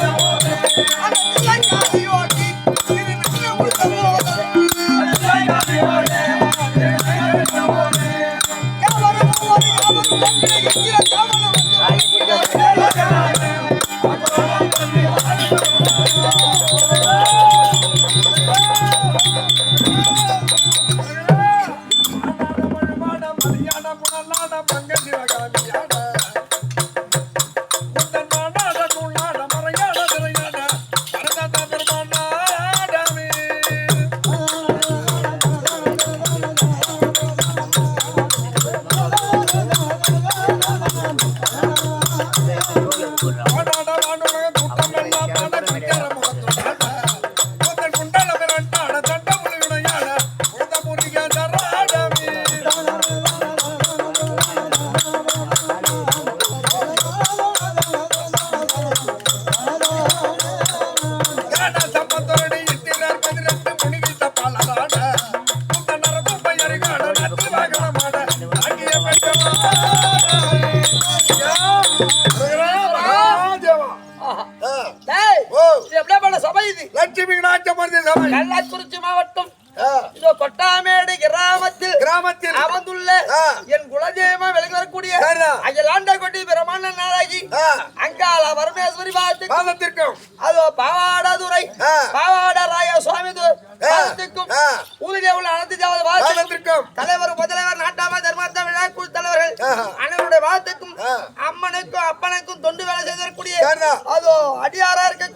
Thank you. டேய், சரிதான். அகிலாண்ட கொட்டி பிரமாண்ட நாயகி ஆ, அங்காள பரமேஸ்வரி பாதத்திற்கும் அதோ பாவாடதுரை ஆ. பாவாட ராய சுவாமி ஆ. ஊரிலே உள்ள அனைத்து பாதத்துக்கும் பாதத்திற்கும் தலைவர் முதல்வர் நாட்டாம தர்மார்த்த விழாக்குழு தலைவர்கள். அனைவருடைய வாழ்த்துக்கும். அம்மனுக்கும் அப்பனுக்கும் தொண்டு வேலை செய்திருக்கக்கூடிய சரிதான். அதோ அடியாரா இருக்கக்கூடிய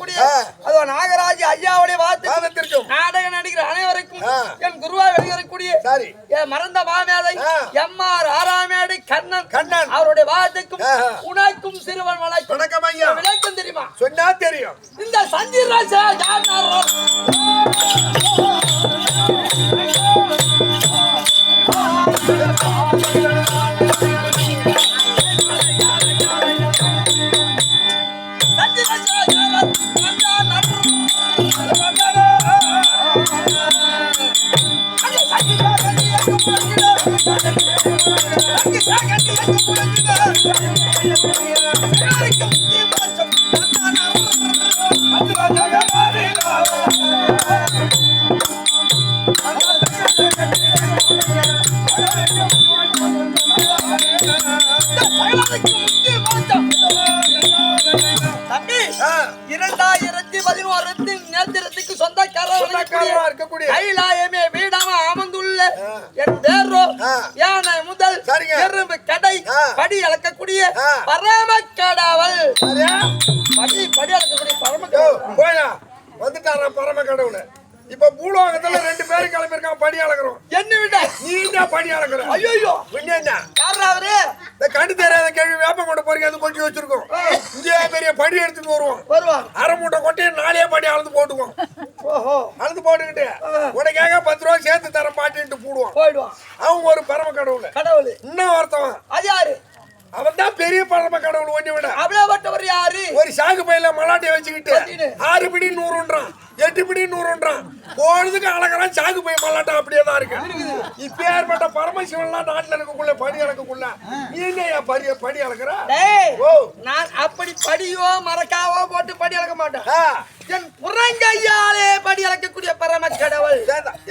இருக்கக்கூடிய கைலாயமே வீடாம அமர்ந்துள்ள. என் ஆ. யானை முதல் சரிங்க. எறும்பு கடை. படி அளக்கக்கூடிய. பரம கடவுள் படி படி அளக்கக்கூடிய பரம கடவுள் வந்துட்டாரா பரம கடவுள இப்ப பூலோகத்துல ரெண்டு பேரும் கிளம்பிருக்கான் படி அளக்குறோம். என்ன விட? நீ தான் படி அளக்குற ஐயோ என்ன? யாரா அவரு? இந்த கண்டு தெரியாத கேள்வி வேப்பம் கொண்டு போறீங்க அது கொட்டி வச்சிருக்கோம். இங்கே பெரிய படி எடுத்துட்டு வருவோம். வருவான் அரை மூட்டை கொட்டி நாலே படி அளந்து போட்டுக்குவோம். ஓஹோ. அளந்து போட்டுக்கிட்டு உனக்காக பத்து ரூபா சேர்த்து தர மாட்டேன்ட்டு போடுவான் போயிடுவான். அவன் ஒரு பரம கடவுள். கடவுள். இன்னும் ஒருத்தவன். அது யாரு? அவன் தான் பெரிய பரம கடவுள் ஒண்ணு விட அப்படியேப்பட்டவர் யாரு? ஒரு சாக்கு பையில மலாட்டிய வச்சுக்கிட்டு வச்சுக்கிட்டு. ஆறு பிடி நூறுன்றான். எட்டு பிடி நூறுன்றான். பொழுதுக்கு அழகெல்லாம் சாக்கு பை மலாட்டம் அப்படியே தான் இருக்கு. இப்ப ஏற்பட்ட பரமசிவன்லாம் நாட்டுல இருக்கக்குள்ள படி அளக்கக்குள்ள நீ என்ன படி படி அளக்குற? ஓ. நான் அப்படி படியோ மரக்காவோ போட்டு படி அளக்க மாட்டேன். என் புறங்கையாலே படி அளக்கக்கூடிய பரம கடவுள்.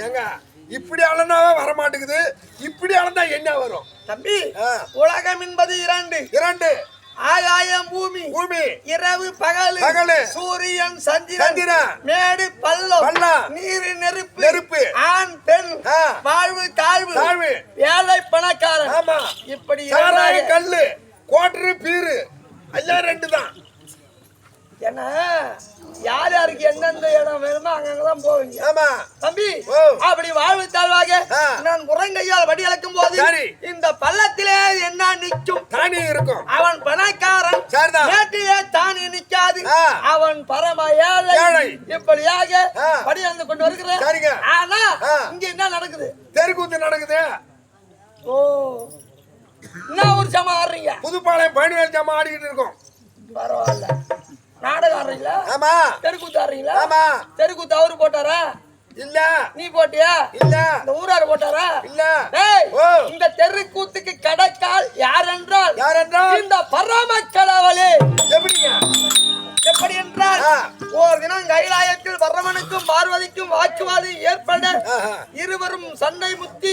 ஏங்க இப்படி அளந்தாவே வர மாட்டேங்குது இப்படி அளந்தா என்ன வரும்? தம்பி. உலகம் என்பது இரண்டு. இரண்டு. ஆகாயம் பூமி. பூமி. இரவு பகல். பகலு. சூரியன் சந்திரன். மேடு பள்ளம். பள்ளம். நீர் நெருப்பு. நெருப்பு. ஆண் பெண். வாழ்வு தாழ்வு. தாழ்வு. ஏழை பணக்காரன். ஆமா. இப்படி சாராய கல்லு. Quarter beer. எல்லாம் ரெண்டு தான் ஏன்னா எந்தெந்த இடம் வேணுமோ அங்கங்கதான் வாழ்த்துவீங்க ஆமா தம்பி. அப்படி வாழ்வு தாழ்வாக. நான் முரங்கையால் வடி அளக்கும் போது சரி. இந்த பள்ளத்திலே என்ன நிற்கும் தானி இருக்கும் அவன் பணக்காரன் சரிதான். மேட்டிலே தானி நிற்காது. அவன் பரம ஏழை. இப்படியாக. படி அளந்து கொண்டு வருகிறேன். ஆனா. இங்க என்ன நடக்குது தெருக்கூத்து நடக்குது ஓ என்ன ஒரு சமம் ஆடுறீங்க புதுப்பாளையம் பழனிவேல் ஜாமா ஆடிக்கிட்டு இருக்கோம் பரவாயில்ல நாடகம் ஆடுறீங்களா ஆமா. தெருக்கூத்து ஆடுறீங்களா ஆமா. தெருக்கூத்து அவரு போட்டாரா? இல்ல. நீ போட்டியா? இல்ல. இந்த ஊராரு போட்டாரா? இல்ல. இந்த தெருக்கூத்துக்கு கடைக்கால் யார் என்றால் யார் என்றால் இந்த எப்படிங்க? எப்படி என்றால். ஒரு தினம் கைலாயத்தில் பரமனுக்கும் பார்வதிக்கும் வாக்குவாதம் ஏற்பட. இருவரும் சண்டை முத்தி.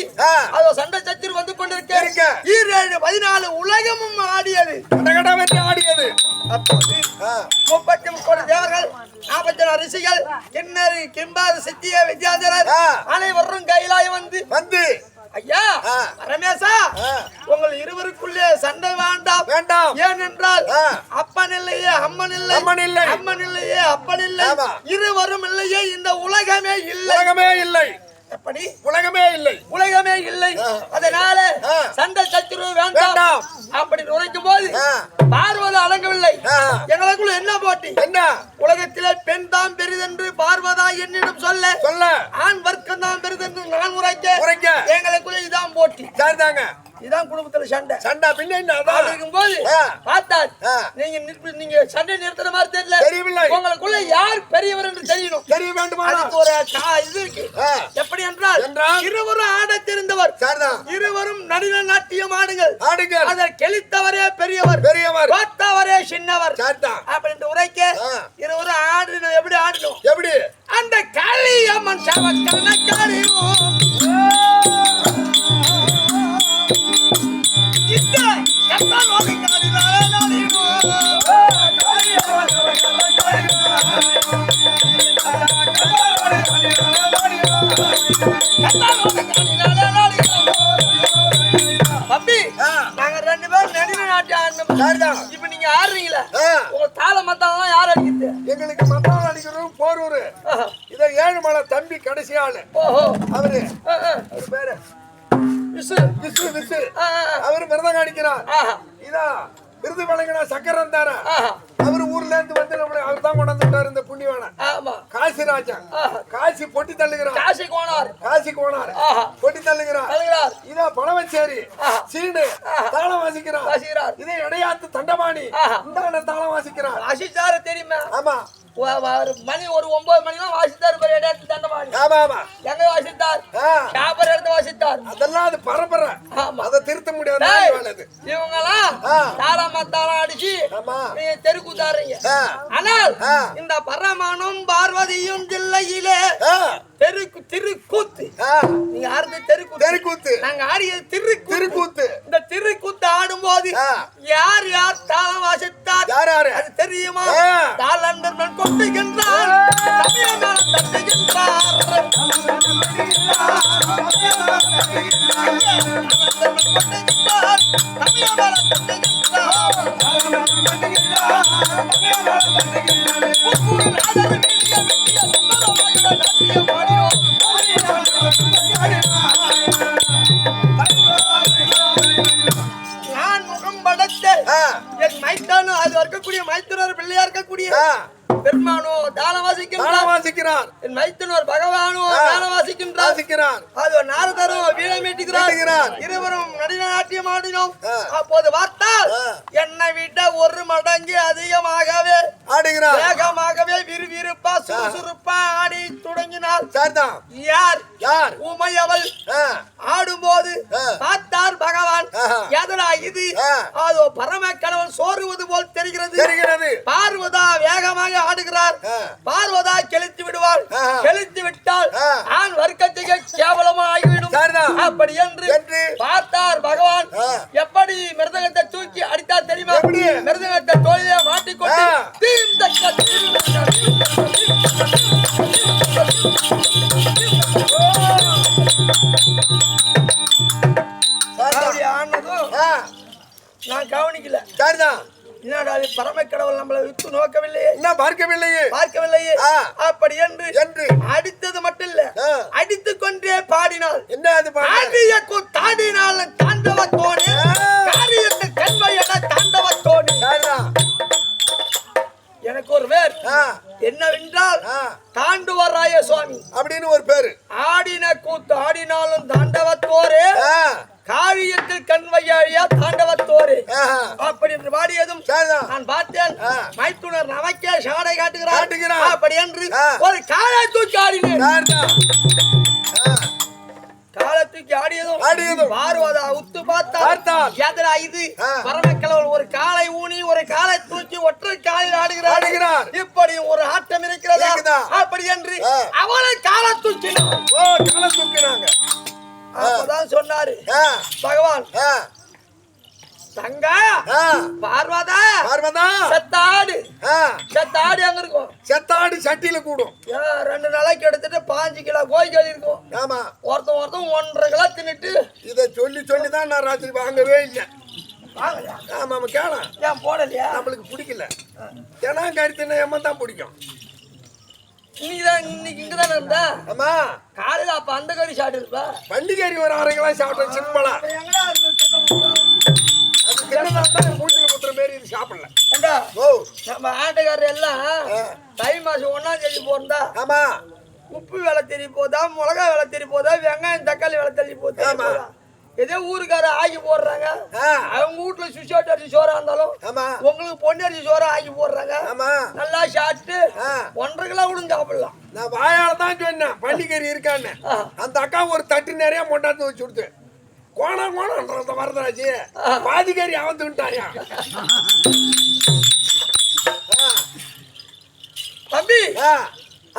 அதோ சண்டை சச்சில் வந்து கொண்டிருக்க. ஈரேழு பதினாலு உலகமும் ஆடியது. கடகடவென்று ஆடியது அப்போது. முப்பத்தி முப்பது தேவர்கள் நாற்பத்தி நாலு ரிஷிகள் கிண்ணறு கிம்பார் சித்திய வித்யாதரர். அனைவரும் கைலாயம் வந்து வந்து ஐயா. ரமேஷா. உங்கள் இருவருக்குள்ளே சண்டை வேண்டாம் வேண்டாம் ஏனென்றால். அப்பன் இல்லையே அம்மன் இல்லை அம்மன் இல்லை. அம்மன் இல்லையே அப்பன் இல்லை. இருவரும் இல்லையே இந்த உலகமே இல்லை உலகமே இல்லை எப்படி உலகமே இல்லை உலகமே இல்லை. அதனால. சண்டை சத்துரு வேண்டாம். அப்படி நுழைக்கும் போது. பார்வதி அடங்கவில்லை. எங்களுக்குள்ள என்ன போட்டி? என்ன? உலகத்திலே பெண் தான் பெரிதென்று பார்வதா என்னிடம் சொல்ல. சொல்ல. ஆண் வர்க்கம் தான் பெரிதென்று நான் உரைக்க. உரைக்க. எங்களுக்குள்ள இதான் போட்டி. சரிதாங்க இதான் குடும்பத்துல சண்டை. சண்டா பின்ன இருக்கும்போது ஆ. பார்த்தா. நீங்க நீங்க சண்டை நிறுத்துற மாதிரி தெரியல. தெரியவில்லை. உங்களுக்குள்ள யார் பெரியவர் என்று தெரியணும். தெரிய அதுக்கு ஒரு இது இருக்கு. எப்படி என்றால் என்றால்? இருவரும் ஆடத் தெரிந்தவர். இருவரும் நடின நாட்டியம் ஆடுங்கள். ஆடுங்கள். அதை கெளித்தவரே பெரியவர். பெரியவர். பார்த்தவரே சின்னவர். சரிதான் அப்படின்னு உரைக்க. இருவரும் ஆடணும் எப்படி ஆடணும்? எப்படி? அந்த காளியம்மன் சவக்கன காளியும் சரிதான் இப்ப நீங்க ஆடுறீங்களா. உங்க தாள மத்தாலாம் யார் அடிக்கிறது எங்களுக்கு மத்தவங்க அடிக்கிறோம் போரூர். இத ஏழுமலை தம்பி கடைசி ஆளு. ஓஹோ. அவரு. அவர் பேரு. விசு. விசு விசு. அவரு மிருதம் அடிக்கிறார். ஆஹா. இதா விருது வழங்கின சக்கரம் தார அவரு ஊர்ல இருந்து வந்து நம்மளை அவர் தான் கொண்டு வந்துட்டாரு இந்த புண்ணியவான ஆமா. காசி ராஜா. காசி பொட்டி தள்ளுகிறார். காசி கோணார் காசி கோனார். பொட்டி தள்ளுகிறார். கழுகிறார் இதா பழவச்சேரி. ஆஹா. சீனு தாளம் வாசிக்கிறார். வாசிக்கிறார். இதே இடையாத்து தண்டபாணி. இந்த தாளம் வாசிக்கிறார். வாசிச்சாரு தெரியுமா? ஆமா. ஒரு மணி ஒரு ஒன்பது மணிலாம் வாசித்தார் பெரிய இடத்து தண்டவாணி ஆமா ஆமா. எங்க வாசித்தார்? ஆ, சாப்பர் இடத்து வாசித்தார். அதெல்லாம் அது பரம்பரை. ஆமா. அதை திருத்த முடியாது. இவங்கெல்லாம் ஆ. தாளம் மத்தாளம் அடிச்சு நீங்க தெருக்கூத்தாடுறீங்க ஆ, ஆனால். இந்த பரமானும் பார்வதியும் ஜில்லையிலே தெருக்கு திருக்கூத்து. நீங்க ஆடுறது தெருக்கூத்து. தெருக்கூத்து. நாங்க ஆடியது திருக்கூத்து. திருக்கூத்து. இந்த திருக்கூத்து ஆடும்போது. யார் யார் தாளம் வாசித்தார்? யார் யாரு? அது தெரியுமா? மைத்தனர் பகவானோ வாசிக்கின்றார். அது நாரதரும் வீணை மீட்டுகிறார். இருவரும் நாட்டியம் ஆடினோம். அப்போது பார்த்தால். என்னை விட ஒரு மடங்கு அதிகமாகவே ஆடுகிறார் வேகமாகவே விறுவிறுப்பா சுறுசுறுப்பா ஆடி தொடங்கினார் சரிதான் யார் யார் உமையவள் ஆடும்போது. பார்த்தார் பகவான். எதனா இது. அதோ பரம கடவுள் சோறுவது போல் தெரிகிறது தெரிகிறது பார்வதா வேகமாக ஆடுகிறார். பார்வதா கெளித்து விடுவாள் ஆஹா. கெளித்து விட்டால். ஆண் வர்க்கத்துக்கு கேவலமா ஆகிவிடும். அப்படி என்று என்று பார்த்தார் பகவான். எப்படி மிருதகத்தை தூக்கி அடித்தார் தெரியுமா? மிருதகத்தை தோழிலே மாட்டிக்கொண்டு ஆ. நான் கவனிக்கல. சரிதான் என்னடா இது பரம கடவுள் நம்மளை விட்டு நோக்கவில்லையே? என்ன பார்க்கவில்லையே? பார்க்கவில்லையே. அப்படி என்று என்று. அடித்தது மட்டும் இல்ல ஆ. அடித்துக் கொண்டே பாடினாள். என்ன அது பாடு ஆடியக்கு தாண்டினாள் தாண்டவத்தோடு ஆ. காரியத்து கண்மையன தாண்டவத்தோடு சரிதான் எனக்கு ஒரு பேர் ஆ, என்னவென்றால். தாண்டுவராய சுவாமி அப்படின்னு ஒரு பேரு. ஆடின கூத்து ஆடினாலும் தாண்டவத்தோரே. காரியத்தில் கண்வையாழியா தாண்டவத்தோரே. அப்படி என்று பாடியதும் நான் பார்த்தேன். மைத்துனர் நமக்கே சாடை காட்டுகிறார். அப்படி என்று. ஒரு காலை தூக்கி ஆடினேன். தூக்கி ஆடியதும் ஆடியதும். பார்வதா உத்து பார்த்தா பார்த்தாள். எதிரா இது ஆ. பரமக்கிழவன் ஒரு காலை ஊனி ஒரு காலை தூக்கி ஒற்றை காலில் ஆடுகிறார் ஆடுகிறார். இப்படி ஒரு ஆட்டம் இருக்கிறதா? அப்படி என்று. அவளை காலை தூக்கினான் ஓ காலை தூக்குறாங்க அப்பதான் சொன்னாரு பகவான் தங்கா! ஆ. பார்வதா! பார்வதா! செத்தாடு! செத்தாடு அங்க இருக்கும்? செத்தாடு சட்டியில கூடும். ரெண்டு நாளைக்கு எடுத்துட்டு பாஞ்சு கிலோ கோழிக்கறி இருக்கும் ஆமா. ஒருத்தன் ஒருத்தன் ஒன்றரை கிலோ தின்னுட்டு. இத சொல்லி சொல்லி தான் நான் ராத்திரி வாங்கவே இல்லை. ஆமா ஆமா கேளாம் ஏன் போடலையா? நம்மளுக்கு பிடிக்கல. ஏன்னா கருத்து எம்ம தான் பிடிக்கும். இன்னைக்கு தான் இன்னைக்கு இங்க தானே இருந்தா? ஆமா. காலையில அப்ப அந்த கறி சாப்பிட்டு இருப்பா பண்டிகரி ஒரு அரை கிலோ சாப்பிட்டேன் சிம்பிளா. மூச்சில குத்துற மாரி இது சாப்பிடல. ஏண்டா, ஓ. நம்ம ஆட்டுக்காரர் எல்லாம். தை மாசம் ஒன்னாம் தேதி போறதா? ஆமா. உப்பு விலை தெரிய போதா மிளகா விலை தெரிய போதா வெங்காயம் தக்காளி விலை தெரிய போதா. ஏதோ ஊருக்கார ஆக்கி போடுறாங்க. அவங்க வீட்டுல சுஷோட்டு அரிசி சோறா இருந்தாலும் உங்களுக்கு பொண்ணு அரிசி சோறா ஆக்கி போடுறாங்க. நல்லா சாப்பிட்டு. ஒன்றரை கிலோ கூட சாப்பிடலாம். நான் வாயால தான் சொன்னேன் பண்டிகரி இருக்கான்னு. அந்த அக்கா ஒரு தட்டு நிறைய மொண்டாந்து வச்சு கொடுத்து கோணா கோணம் வரதராஜி பாதிகாரி அவந்து விட்டாயா? தம்பி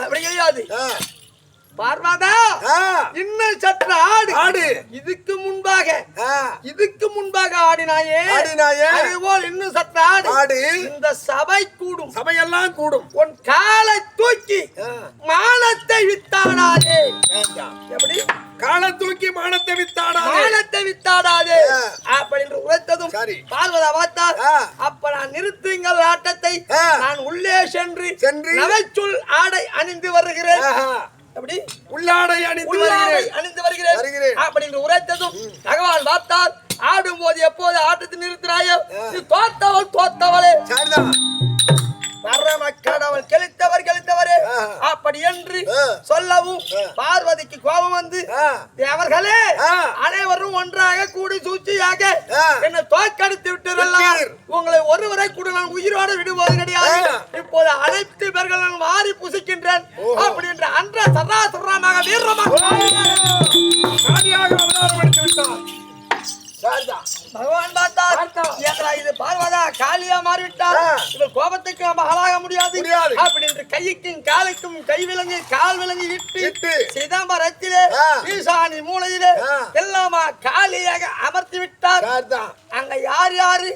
அப்படி கிடையாது. பார்வாதா? இன்னும் சற்று ஆடு. ஆடு. இதுக்கு முன்பாக இதுக்கு முன்பாக ஆடினாயே? ஆடினாயே. அதுபோல் இன்னும் சற்று ஆடு. ஆடு. இந்த சபை கூடும். சபையெல்லாம் கூடும். உன் காலை தூக்கி மானத்தை வித்தாடாதே. எப்படி? காலை தூக்கி மானத்தை வித்தாடா மானத்தை வித்தாடாதே. அப்படின்னு உரைத்ததும் சரி. பார்வதா பார்த்தார் ஆ. அப்ப நான் நிறுத்துங்கள் ஆட்டத்தை. நான் உள்ளே சென்று சென்று. நகைச்சுள் ஆடை அணிந்து வருகிறேன் ஆஹா. எப்படி உள்ளாடை அணிந்து அணிந்து வருகிறேன். அப்படின்னு உரைத்ததும் பகவான் பார்த்தார் ஆடும் போது எப்போது ஆட்டத்தை நிறுத்தினாயோ தோத்தவள் தோத்தவளே சரிதான் சொல்லவும். பார்வதிக்கு கோபம் வந்து தேவர்களே. அனைவரும் ஒன்றாக கூடி சூழ்ச்சியாக. என்னை தோற்கடித்து விட்டதெல்லாம். உங்களை ஒருவரை கூட நான் உயிரோடு விடுவது கிடையாது. இப்போது அனைத்து பேர்கள் நான் மாறி புசிக்கின்றேன். அப்படின்ற அன்ற சரா சுரமாக வீரமாக காலியா மாறிவிட்டார். இவர் கோபத்துக்கு நம்ம ஆளாக முடியாது முடியாது. அப்படி என்று கைக்கும் காலுக்கும் கை விலங்கு கால் விலங்கு இட்டு. சிதம்பரத்திலே. ஈசானி மூலையிலே ஆ. எல்லாமா காலியாக அமர்த்தி விட்டார் அங்க யார் யாரு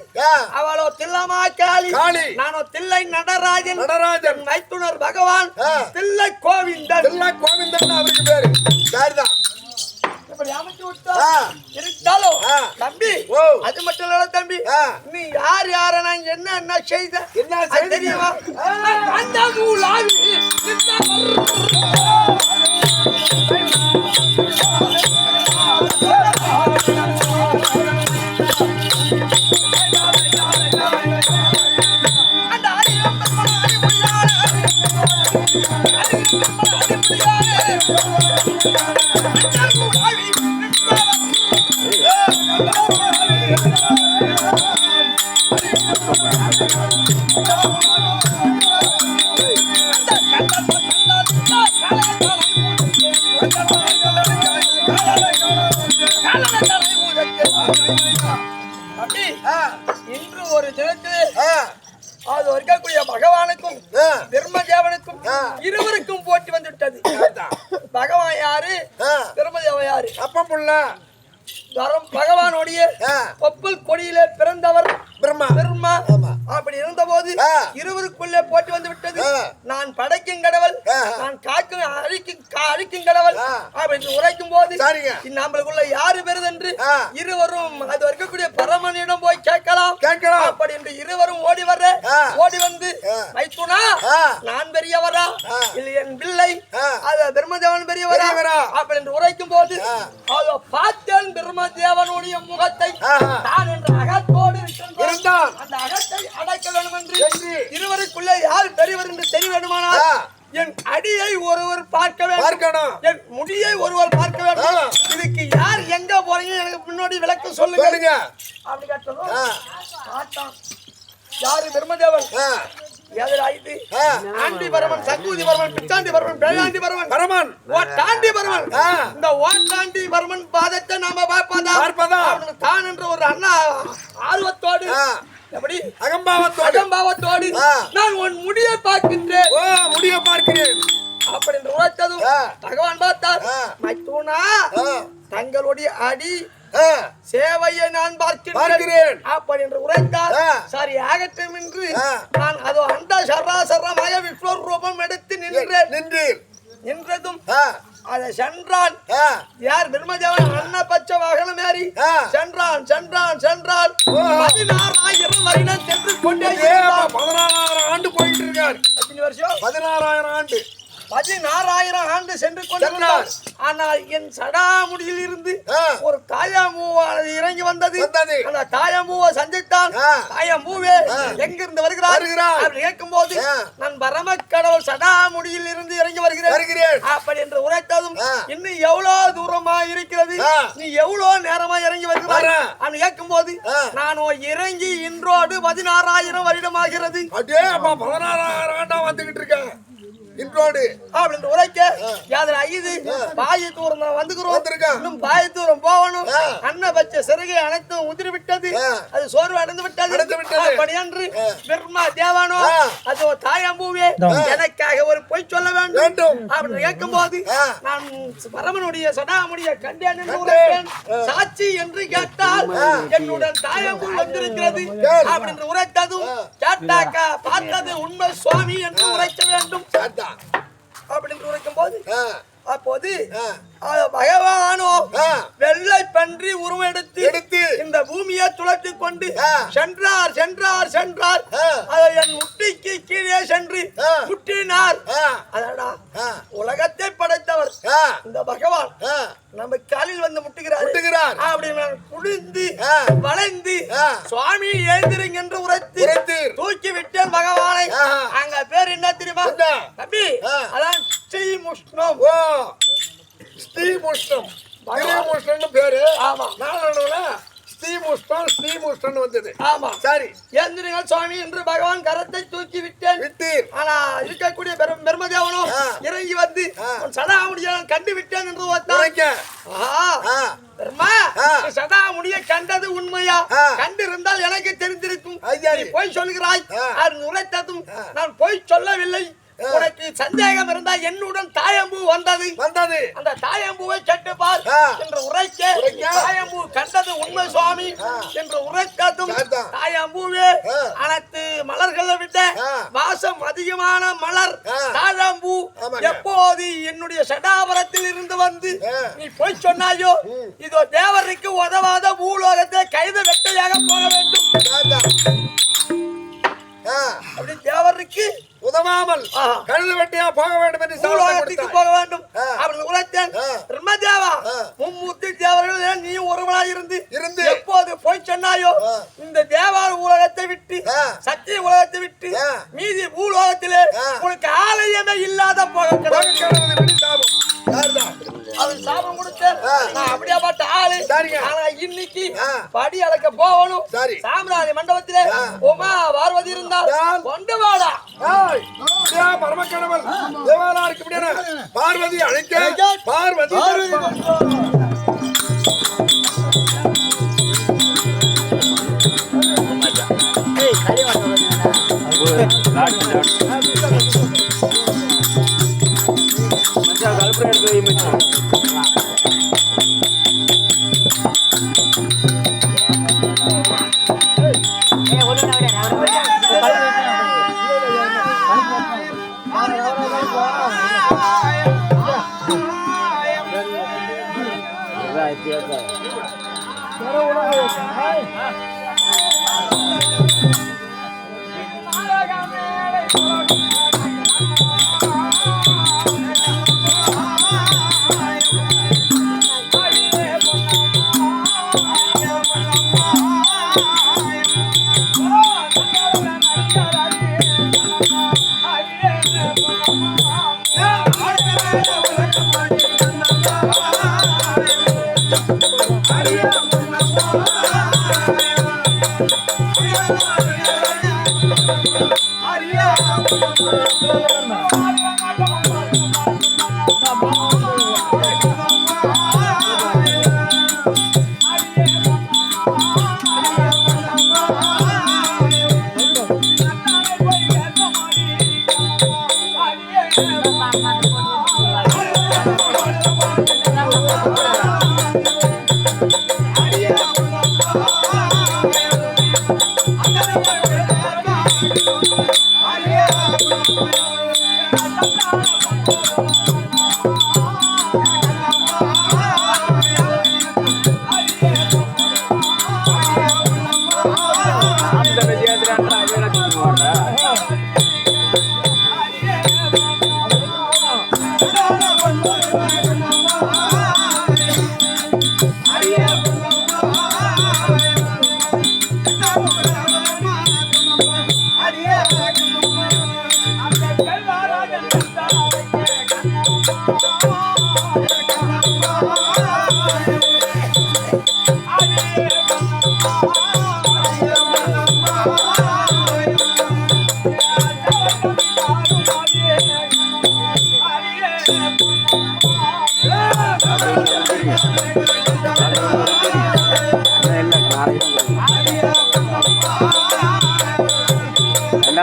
அவளோ தில்லமா காளி. நானோ தில்லை நடராஜன் நடராஜன் மைத்துனர் பகவான். தில்லை கோவிந்தன் தில்லா கோவிந்தன் அவருக்கு பேரு சரிதான் இப்படி அமைச்சு. இருந்தாலும். தம்பி ஓ. அது மட்டும் இல்ல தம்பி. நீ யார் யார நான் என்ன என்ன செய்த என்ன? தெரியுமா அந்த அப்படின்னு உரைக்கும் போது. நம்மளுக்குள்ள யாரு பெறுதென்று. இருவரும் அது இருக்கக்கூடிய பரமனிடம் போய் கேட்கலாம் கேட்கலாம். அப்படி என்று இருவரும் ஓடி வர ஆ. ஓடி வந்து. மைத்துனா. நான் பெரியவரா. இல்லை என் பிள்ளை. அது பிரம்மதேவன் பெரியவரா. அப்படி என்று உரைக்கும் போது. அதோ பார்த்தேன் பிரம்மதேவனுடைய முகத்தை. தான் என்ற அகத்தோடு. இருந்தான். அந்த அகத்தை அடைக்க வேண்டும் என்று. இருவருக்குள்ளே யார் பெரியவர் என்று தெரிய வேண்டுமானால். என் அடியை ஒருவர் பார்க்க வேண்டும் பார்க்கணும். என் முடியை ஒருவர் பார்க்க வேண்டும். இதுக்கு யார் எங்க போறீங்க எனக்கு முன்னாடி விளக்கம் சொல்லுங்க அப்படி கேட்டதும். யாரு பிரம்மதேவன். ஆண்டி பரமன் சங்கூதி பரமன் பிச்சாண்டி பரமன் பேயாண்டி பரமன் பரமன் ஓட்டாண்டி பரமன். இந்த ஓட்டாண்டி பரமன் பாதத்தை நாம பார்ப்பதா பார்ப்பதா? தான் என்ற ஒரு அண்ணா ஆர்வத்தோடு. எப்படி அகம்பாவத்தோடு. நான் உன் முடியை பார்க்கின்றேன் ஓ முடிய பார்க்கிறேன் அப்படி என்று உரைத்ததும் ஆ. பகவான் பார்த்தார். மைத்தூனா. தங்களுடைய அடி. சேவையை நான் பார்க்கிறேன். அப்படி என்று உரைத்தார். சரி ஆகட்டும் என்று. நான் அதோ அந்த சராசரமாய விஸ்வரூபம் எடுத்து நின்றேன் நின்றீர் நின்றதும். அதை சென்றான். யார் பிரம்மதேவன்? அன்ன பச்சை வாகனம் ஏறி. சென்றான் சென்றான் சென்றான். பதினாறாயிரம் வருடம் சென்று கொண்டே பதினாறாயிரம் ஆண்டு போயிட்டு இருக்கார். எத்தனை வருஷம்? பதினாறாயிரம் ஆண்டு. பதினாறாயிரம் ஆண்டு சென்று கொண்டிருந்தார் ஆனால் என் சடாமுடியில் இருந்து. ஒரு தாயாமூ இறங்கி வந்தது. அந்த தாயாமூவை சந்தித்தான் ஆ. எங்கிருந்து வருகிறார் வருகிறார். கேட்கும் போது. நான் பரம கடவுள் சடாமுடியில் இருந்து இறங்கி வருகிறேன். அப்படி என்று உரைத்ததும். இன்னும் எவ்வளவு தூரமா இருக்கிறது. நீ எவ்வளவு நேரமா இறங்கி வரேன். அவன் கேட்கும் போது. நான் இறங்கி இன்றோடு பதினாறாயிரம் வருடமாகிறது அப்படியே அப்பா பதினாறாயிரம் வந்துகிட்டு இருக்கேன் இன்றோடு. அப்படின்னு உரைக்க யாதிர ஐது பாய தூரம் தான் வந்துக்கிறோம் வந்திருக்கேன். இன்னும் பாய தூரம் போகணும். பச்ச சிறகை அனைத்தும் உதிரி விட்டது. அது சோர்வு அடைந்து விட்டது அப்படி பிரம்மா தேவானோ. அது தாயம்பூவே எனக்காக ஒரு பொய் சொல்ல வேண்டும். அப்படின்னு கேட்கும் போது. நான் பரமனுடைய சடாமுடிய கண்டேன் சாட்சி என்று கேட்டால் என்னுடன் தாயம்பூ வந்திருக்கிறது. அப்படின்னு உரைத்ததும் கேட்டாக்கா பார்த்தது உண்மை சுவாமி என்று உரைக்க வேண்டும். அப்படின்னு உரைக்கும் போது. அப்போது பகவானோ. வெள்ளை பன்றி உருவம் எடுத்து எடுத்து இந்த பூமியை துளத்தி கொண்டு. சென்றார் சென்றார் சென்றார். அதை என் முட்டிக்கு கீழே சென்று. முட்டினார். அதடா. உலகத்தை படைத்தவர். இந்த பகவான். நம்ம காலில் வந்து முட்டுகிறார் முட்டுகிறார். அப்படி நான் குளிந்து ஆ. வளைந்து. சுவாமி எழுந்திருங்க என்று உரைத்து. தூக்கி விட்டேன் பகவானை. அங்க பேர் என்ன தெரியுமா? தம்பி. அதான் ஸ்ரீ முஷ்ணம் ஓ ஸ்ரீமுஷ்ணம் ஸ்ரீமுஷ்ணன்னு பேரு ஆமா. நாளடைவுல ஸ்ரீமுஷ்ணம் ஸ்ரீமுஷ்ணன் வந்தது ஆமா சரி ஏந்திரிங்க சுவாமி என்று பகவான் கரத்தை தூக்கி விட்டேன் விட்டீர் ஆனா இருக்கக்கூடிய பெரும் பெருமதேவனோ ஆ. இறங்கி வந்து சடாமுடியை நான் கண்டு விட்டேன் என்று. ஆ. பெருமா ஆ. நீ சடாமுடியை கண்டது உண்மையா. கண்டிருந்தால் எனக்கு தெரிந்திருக்கும் பொய் சொல்கிறாய். அது உரைத்ததும். நான் பொய் சொல்லவில்லை. உனக்கு சந்தேகம் இருந்தால் என்னுடன் தாயம்பூ வந்தது வந்தது அந்த தாயம்பூவை கேட்டு பார். என்று உரைக்க. தாயம்பூ கண்டது உண்மை சுவாமி. என்று உரைக்காதும். தாயம்பூவே. அனைத்து மலர்களை விட ஆ. வாசம் அதிகமான மலர். தாழம்பூ. எப்போது என்னுடைய சடாபரத்தில் இருந்து வந்து. நீ போய் சொன்னாயோ இதோ தேவருக்கு உதவாத பூலோகத்தை கைது வெட்டையாக போக வேண்டும். அப்படி தேவருக்கு உதவாமல். கழுது வெட்டியா போக வேண்டும் என்று கொடுத்தாய். போக வேண்டும். அவர்கள் உரைத்தேன் ஆ. பிரம்மதேவா. மும்மூர்த்தி தேவர்கள் நீ ஒருவனாய் இருந்து இருந்து. எப்போது போய் சொன்னாயோ. இந்த தேவார உலகத்தை விட்டு. சத்திய உலகத்தை விட்டு. மீதி பூலோகத்திலே. உனக்கு ஆலயமே இல்லாத போக விட்டு சாபம். ஆ. நான் அப்படியே பார்த்த ஆளு சரிங்க. ஆனா இன்னைக்கு. படி அளக்க போகணும் சரி. சாம்ராஜ்ய மண்டபத்திலே. உமா பார்வதி இருந்தால்? கொண்டு வாடா பரமக்கடவுள் தேவாலயருக்கு இப்படியான பார்வதி அழைக்க பார்வதி ஏய், ஒண்ணு Thank you. Gracias.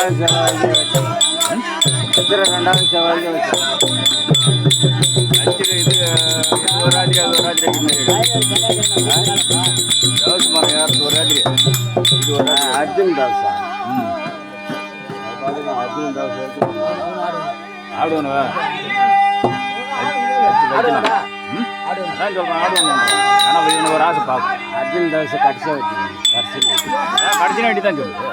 ரெண்டாவது செவ்வாய்க்கு வச்சோம் சித்திரை ரெண்டாவது செவ்வாய்க்கு வச்சோம் அஞ்சு இது ஒரு ராத்திரி அது ஒரு ராத்திரி தவசு மரம் யாருக்கு ஒரு ராத்திரி இது ஒரு அர்ஜுன் தவசா அர்ஜுன் அதான் சொல்கிறேன் ஆனால் இவனுக்கு ஒரு ஆசை பார்க்கும் அர்ஜுன் கடைசியாக வச்சுக்கணும் கடைசி கடைசி தான் சொல்லுது.